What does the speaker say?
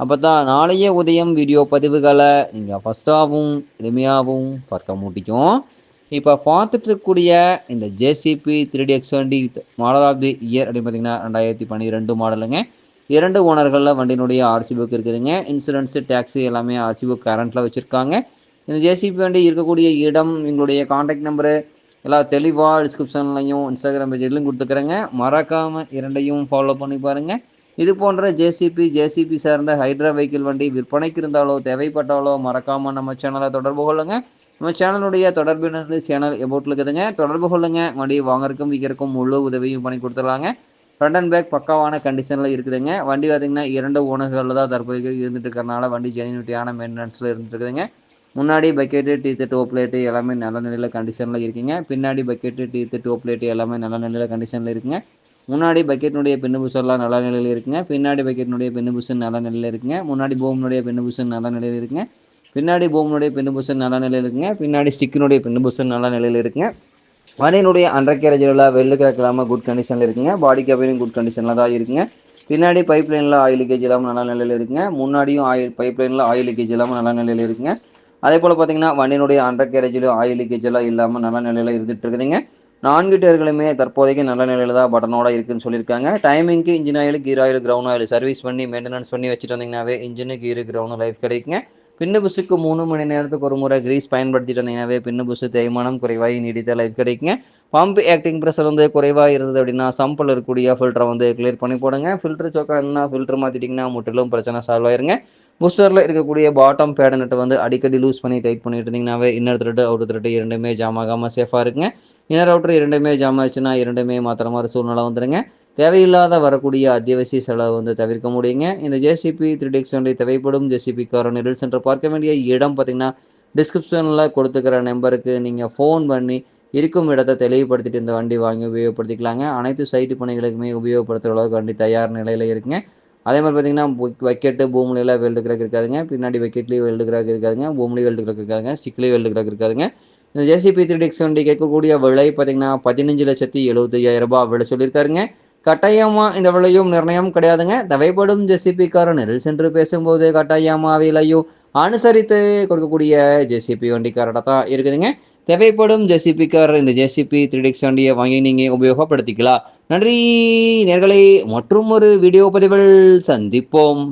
அப்போ தான் நாளைய உதயம் வீடியோ பதிவுகளை நீங்கள் ஃபஸ்ட்டாகவும் எளிமையாகவும் பார்க்க முடியும் இப்போ பார்த்துட்டு இருக்கக்கூடிய இந்த ஜேசிபி த்ரீ டி எக்ஸ் வண்டி மாடல் ஆஃப் தி இயர் அப்படின்னு பார்த்தீங்கன்னா ரெண்டாயிரத்தி பன்னிரெண்டு மாடலுங்க இரண்டு ஓனர்களில் வண்டியினுடைய ஆர்சி புக் இருக்குதுங்க. இன்சூரன்ஸு டேக்ஸி எல்லாமே ஆர்சி புக் கரண்ட்டில் வச்சுருக்காங்க. இந்த ஜேசிபி வண்டி இருக்கக்கூடிய இடம் எங்களுடைய காண்டாக்ட் நம்பரு எல்லாம் தெளிவாக டிஸ்கிரிப்ஷன்லையும் இன்ஸ்டாகிராம் பேஜ்லையும் கொடுத்துக்கிறேங்க. மறக்காமல் இரண்டையும் ஃபாலோ பண்ணி பாருங்கள் இது போன்ற ஜேசிபி ஜேசிபி சார்ந்த ஹைட்ரா வெஹிக்கிள் வண்டி விற்பனைக்கு இருந்தாலோ தேவைப்பட்டாலோ மறக்காமல் நம்ம சேனலை தொடர்பு கொள்ளுங்க. நம்ம சேனலுடைய தொடர்பினது சேனல் எபோட்டில் இருக்குதுங்க. தொடர்பு கொள்ளுங்க. வண்டி வாங்கறதுக்கும் விற்கிறக்கும் முழு உதவியும் பண்ணி கொடுத்துடலாங்க. ஃப்ரண்ட் அண்ட் பேக் பக்காவான கண்டிஷனில் இருக்குதுங்க. வண்டி பார்த்திங்கன்னா இரண்டு ஓனர்களில் தான் தற்போதைக்கு இருந்துட்டு இருக்கிறனால வண்டி ஜெனியூட்டியான மெயின்டெனன்ஸில் இருந்துட்டு இருக்குதுங்க. முன்னாடி பக்கெட்டு டீத்து டோப்லேட்டு எல்லாமே நல்ல நிலையில் கண்டிஷனில் இருக்குங்க. பின்னாடி பக்கெட்டு டீத்து டோப்லேட்டு எல்லாமே நல்ல நிலையில் கண்டிஷனில் இருக்குங்க. முன்னாடி பக்கெட்னுடைய பின்னபுசெல்லாம் நல்ல நிலையில் இருக்குங்க. பின்னாடி பக்கெட்னுடைய பின்னபுஷன் நல்ல நிலையில் இருக்குங்க. முன்னாடி பூமினுடைய பின்னபுஷன் நல்ல நிலையில் இருக்குங்க. பின்னாடி பூமினுடைய பின்னபுஷன் நல்ல நிலையில் இருக்குங்க. பின்னாடி ஸ்டிக்கினுடைய பின்னபுஷன் நல்ல நிலையில் இருக்குங்க. வண்டியினுடைய அண்டர் கேரேஜில் வெள்ளு கிராக் குட் கண்டிஷனில் இருக்குங்க. பாடி கேபினும் குட் கண்டிஷனில் தான் இருக்குங்க. பின்னாடி பைப் லைனில் ஆயில் லீக்கேஜ் இல்லாமல் நல்ல நிலையில் இருக்குங்க. முன்னாடியும் ஆயில் பைப் லைனில் ஆயில் லீக்கேஜ் இல்லாமல் நல்ல நிலையில் இருக்குங்க. அதே போல் பார்த்தீங்கன்னா வண்டியினுடைய அண்டர் கேரேஜிலும் ஆயில் லீக்கேஜ் எல்லாம் இல்லாமல் நல்ல நிலையில் இருந்துகிட்டு இருக்குதுங்க. நான்கு டயர்களுமே தற்போதைக்கு நல்ல நிலையில் தான் பட்டனோட இருக்குன்னு சொல்லியிருக்காங்க. டைமிங்க்கு engine oil gear oil ground oil service பண்ணி மெயின்டெனன்ஸ் பண்ணி வச்சுட்டு வந்தீங்கன்னாவே இன்ஜினு கீரு கிரவுண்ட் லைஃப் கிடைக்குங்க. பின்னு புஷுக்கு மூணு மணி நேரத்துக்கு ஒரு முறை கிரீஸ் பயன்படுத்திட்டு வந்தீங்கன்னாவே பின்னு புஷு தேய்மானம் குறைவாகி நீடித்த லைஃப் கிடைக்குங்க. பம்ப் ஆக்டிங் ப்ரெஷர் வந்து குறைவாக இருந்தது அப்படின்னா சம்பில் இருக்கக்கூடிய ஃபில்டரை வந்து கிளியர் பண்ணி போடுங்க. ஃபில்டர் சோக்கா என்ன ஃபில்டர் மாற்றிட்டிங்கன்னா முற்றிலும் பிரச்சனை சால்வ் ஆயிருங்க. பூஸ்டரில் இருக்கக்கூடிய பாட்டம் பேடனட்டை வந்து அடிக்கடி லூஸ் பண்ணி டைட் பண்ணிட்டு இருந்தீங்கன்னாவே இன்னொரு திருட்டு அவுட்டர் திருட்டு இரண்டுமே ஜாம் ஆகாமல் சேஃபாக இருக்குங்க. இன்னர் அவுட்டர் இரண்டுமே ஜாம் ஆச்சுன்னா இரண்டுமே மாத்திர மாதிரி சூழ்நிலை வந்துடுங்க தேவையில்லாத வரக்கூடிய அத்தியாவசிய செலவு வந்து தவிர்க்க முடியுங்க. இந்த ஜேசிபி த்ரீ டிக்ஸ் வண்டி தேவைப்படும். ஜேசிபி காரன் நிரல் சென்டர் பார்க்க வேண்டிய இடம் பார்த்தீங்கன்னா டிஸ்கிரிப்ஷனில் கொடுத்துக்கிற நம்பருக்கு நீங்கள் ஃபோன் பண்ணி இருக்கும் இடத்தை தெளிவுபடுத்திட்டு இந்த வண்டி வாங்கி உபயோகப்படுத்திக்கலாங்க. அனைத்து சைட்டு பணிகளுக்குமே உபயோகப்படுத்துகிற அளவுக்கு வண்டி தயார் நிலையில் இருக்குங்க. அதே மாதிரி பார்த்தீங்கன்னா வைக்கெட்டு பூமியில் வெல்டு கிராக் இருக்காதுங்க. பின்னாடி வைக்கெட்லேயும் வெல்டு கிராக் இருக்காதுங்க. பூமிலையும் வெல்டு கிராக் இருக்காதுங்க. ஸ்டிக்லேயும் வெல்டு கிராக் இருக்காதுங்க. இந்த ஜேசிபி த்ரீ டிக்ஸ் வண்டி கேட்கக்கூடிய விலை பார்த்தீங்கன்னா பதினஞ்சு லட்சத்தி எழுபத்தையாயிரம் ரூபாய் விலை சொல்லியிருக்காருங்க. கட்டாயமாக இந்த விலையும் நிர்ணயம் கிடையாதுங்க. தேவைப்படும் ஜெசிபிக்காரன் நெரில் சென்று பேசும்போது கட்டாயமாக விலையும் அனுசரித்து கொடுக்கக்கூடிய ஜேசிபி வண்டிக்காரட தான் இருக்குதுங்க. தேவைப்படும் ஜெசிபிக்கார் இந்த ஜேசிபி த்ரீ டிக்ஸ் வண்டியை வாங்கி நீங்கள் உபயோகப்படுத்திக்கலாம். நன்றி நேர்களை. மற்றும் ஒரு வீடியோ பதிவில் சந்திப்போம்.